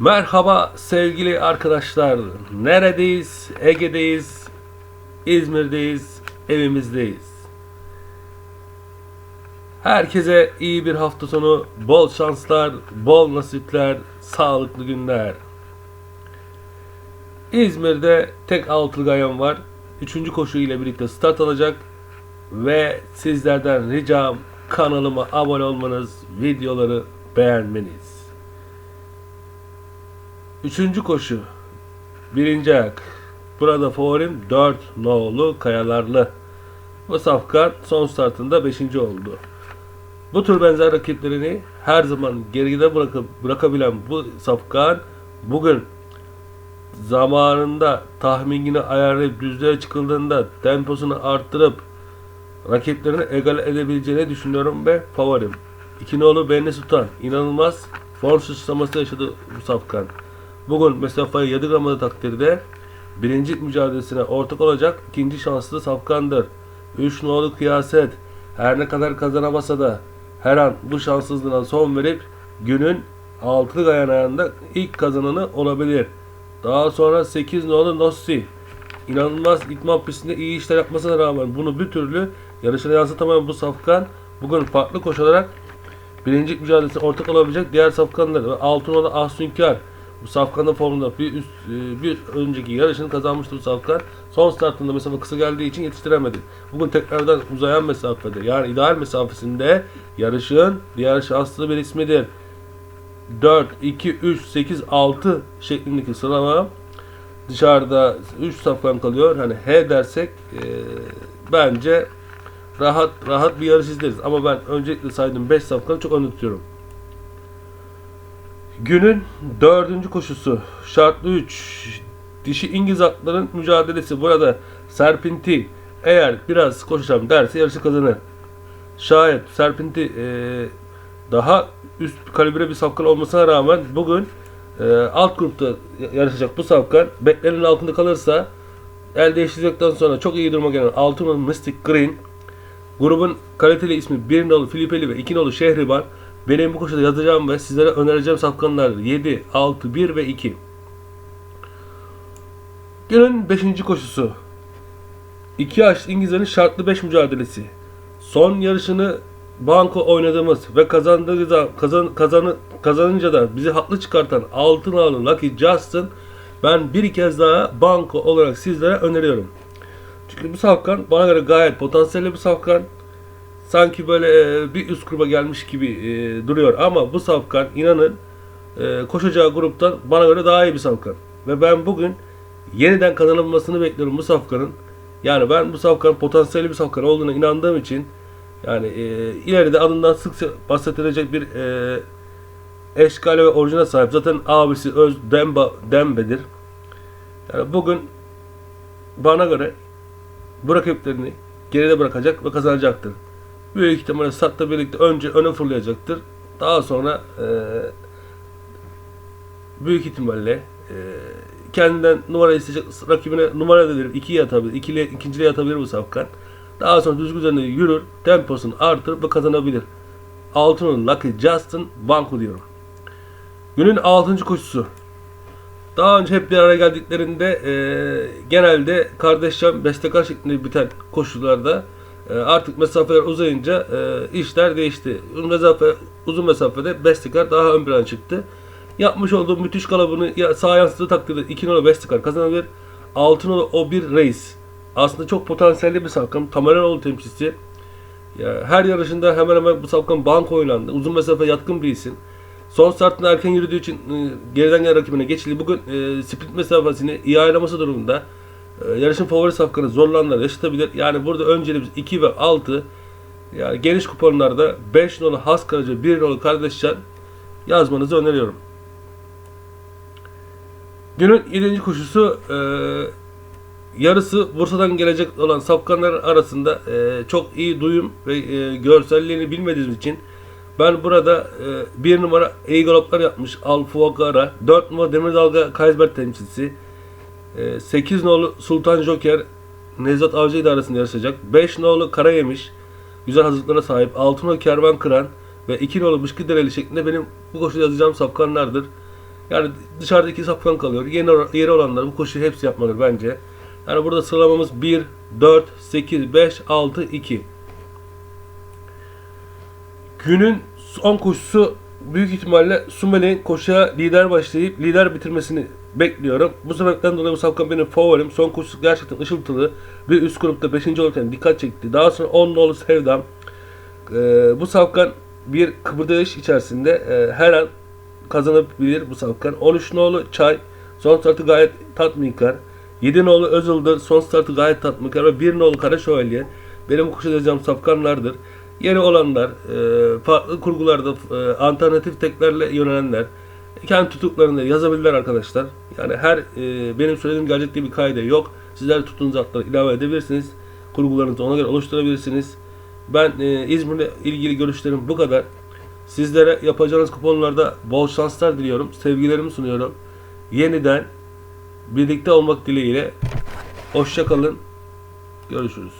Merhaba sevgili arkadaşlar. Neredeyiz? Ege'deyiz. İzmir'deyiz. Evimizdeyiz. Herkese iyi bir hafta sonu, bol şanslar, bol nasipler, sağlıklı günler. İzmir'de tek altılgayan var. Üçüncü koşu ile birlikte start alacak. Ve sizlerden ricam kanalıma abone olmanız, videoları beğenmeniz. Üçüncü koşu. Birinci ayak. Burada favorim 4 nolu kayalarlı. Bu safkan son startında 5. oldu. Bu tür benzer rakiplerini her zaman geride bırakıp bırakabilen bu safkan bugün zamanında tahminini ayarlayıp düzlüğe çıkıldığında temposunu arttırıp rakiplerini egal edebileceğini düşünüyorum ve favorim. İki nolu Benli Sultan inanılmaz form sıçraması yaşadı bu safkan. Bugün mesafayı yadırgamadığı takdirde birinci mücadelesine ortak olacak ikinci şanslı safkandır. 3 nolu kıyaset her ne kadar kazanamasa da her an bu şanssızlığına son verip günün altılı dayanağında ilk kazananı olabilir. Daha sonra 8 nolu Nossi inanılmaz idman pistinde iyi işler yapmasına rağmen bunu bir türlü yarışına yansıtamayan bu safkan bugün farklı koşularak birinci mücadelesine ortak olabilecek diğer safkanlar ve altın olan Ahsünkar bu safkanın formunda bir üst e, bir önceki yarışını kazanmıştı bu safkan. Son startında mesafe kısa geldiği için yetiştiremedi. Bugün tekrardan uzayan mesafede yani ideal mesafesinde yarışın diğer şanslı bir ismidir. 4, 2, 3, 8, 6 şeklindeki sıralama dışarıda 3 safkan kalıyor. Hani H dersek e, bence rahat rahat bir yarış izleriz. Ama ben öncelikle saydığım 5 safkanı çok tutuyorum. Günün dördüncü koşusu şartlı 3 dişi İngiliz atların mücadelesi burada Serpinti eğer biraz koşacağım derse yarışı kazanır. Şayet Serpinti e, daha üst kalibre bir safkan olmasına rağmen bugün e, alt grupta yarışacak bu safkan beklenenin altında kalırsa el değiştirdikten sonra çok iyi duruma gelen Altınol Mystic Green grubun kaliteli ismi 1 nolu Filipeli ve 2 nolu Şehriban benim bu koşuda yazacağım ve sizlere önereceğim safkanlardır. 7, 6, 1 ve 2. Günün 5. koşusu. 2 yaşlı İngilizlerin şartlı 5 mücadelesi. Son yarışını banko oynadığımız ve kazandığı da kazan, kazanı, kazanınca da bizi haklı çıkartan altın ağlı Lucky Justin ben bir kez daha banko olarak sizlere öneriyorum. Çünkü bu safkan bana göre gayet potansiyelli bir safkan. Sanki böyle e, bir üst gruba gelmiş gibi e, duruyor ama bu safkan inanın e, koşacağı gruptan bana göre daha iyi bir safkan. Ve ben bugün yeniden kazanılmasını bekliyorum bu safkanın. Yani ben bu safkanın potansiyelli bir safkan olduğuna inandığım için yani ileride adından sık bahsedilecek bir e, eşkale ve orijine sahip. Zaten abisi Öz Demba Dembe'dir. Yani bugün bana göre bu rakiplerini geride bırakacak ve kazanacaktır. Büyük ihtimalle Sat'la birlikte önce öne fırlayacaktır. Daha sonra e, büyük ihtimalle e, kendinden numara isteyecek rakibine numara da. İkiye atabilir. İkili, ikinciliğe atabilir bu safkan. Daha sonra düzgün üzerinde yürür. Temposunu artırıp ve kazanabilir. Altının Lucky Justin Banko diyorum. Günün 6. koşusu. Daha önce hep bir araya geldiklerinde e, genelde kardeşçem bestekar şeklinde biten koşularda artık mesafeler uzayınca e, işler değişti. Mesafe uzun mesafede bestekar daha ön plana çıktı. Yapmış olduğu müthiş kalabını ya, sağ yansıtığı takdirde 2 numara bestekar kazanabilir. 6 numara o bir reis. Aslında çok potansiyelli bir safkan. Tameranoğlu temsilcisi. Ya, her yarışında hemen hemen bu safkan banko oynandı. Uzun mesafe yatkın bir isim. Son startında erken yürüdüğü için e, geriden gelen rakibine geçildi. Bugün e, sprint mesafesini iyi ayarlaması durumunda yarışın favori safkanı zorlananlar yaşatabilir. Yani burada önceliğimiz 2 ve 6. Yani geniş kuponlarda 5 nolu Has Karaca, 1 nolu Kardeşcan yazmanızı öneriyorum. Günün 7. koşusu e, yarısı Bursa'dan gelecek olan safkanlar arasında e, çok iyi duyum ve e, görselliğini bilmediğimiz için ben burada e, bir numara iyi galoplar yapmış Alfuagara, 4 numara Demir Dalga Kaysberg temsilcisi, 8 nolu Sultan Joker Nevzat Avcı idaresinde yarışacak. 5 nolu Karayemiş güzel hazırlıklara sahip. 6 nolu Kervan Kıran ve 2 nolu Bışkı Dereli şeklinde benim bu koşuda yazacağım safkanlardır. Yani dışarıda iki safkan kalıyor. Yeni yeri olanlar bu koşuyu hepsi yapmalıdır bence. Yani burada sıralamamız 1, 4, 8, 5, 6, 2. Günün son koşusu büyük ihtimalle Sumeli'nin koşuya lider başlayıp lider bitirmesini bekliyorum. Bu sebepten dolayı bu safkan benim favorim. Son koşusu gerçekten ışıltılı. Bir üst grupta 5. olurken dikkat çekti. Daha sonra 10 nolu Sevdam. Ee, bu safkan bir kıpırdayış içerisinde e, her an kazanabilir bu safkan. 13 nolu Çay son startı gayet tatminkar. 7 nolu Özıldır son startı gayet tatminkar ve 1 nolu Kara Şövalye benim bu koşacağım safkanlardır. Yeni olanlar, e, farklı kurgularda e, alternatif teklerle yönelenler kendi tutuklarını yazabilirler arkadaşlar. Yani her e, benim söylediğim gerçek diye bir kaide yok. Sizler tuttuğunuz atları ilave edebilirsiniz. Kurgularınızı ona göre oluşturabilirsiniz. Ben İzmir'le ilgili görüşlerim bu kadar. Sizlere yapacağınız kuponlarda bol şanslar diliyorum. Sevgilerimi sunuyorum. Yeniden birlikte olmak dileğiyle. Hoşça kalın. Görüşürüz.